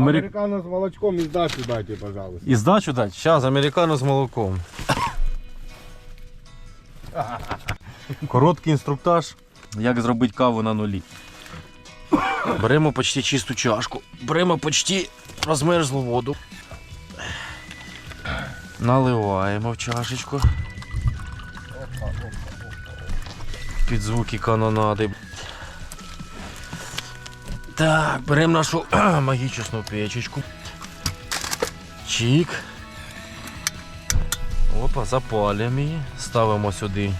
Амери... Американо з молочком і здачу дайте, пожалуйста. І здачу дати? Зараз, американо з молоком. Короткий інструктаж, як зробити каву на нулі. Беремо почти чисту чашку, беремо почти розмерзлу воду. Наливаємо в чашечку. Під звуки канонади. Так, беремо нашу магічну печечку. Чик. Опа, запалюємо її. Ставимо сюди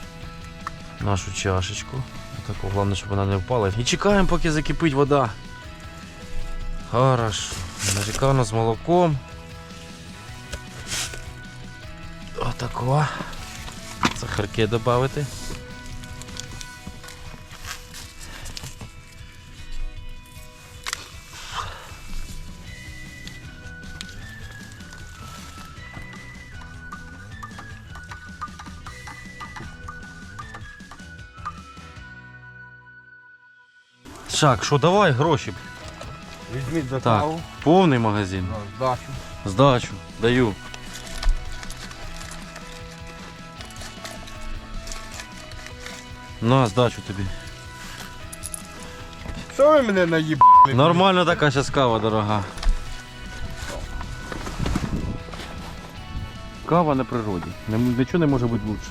нашу чашечку. Отаку, головне, щоб вона не впала. І чекаємо, поки закипить вода. Хорошо. Американо з молоком. Отако. Сахарки додати. Шак, що давай гроші. Візьміть за Так, каву. повний магазин. на Здачу. Здачу, даю. На, здачу тобі. Що ви мене наїбали? Нормально така зараз кава дорога. Кава на природі. Нічого не може бути лучше.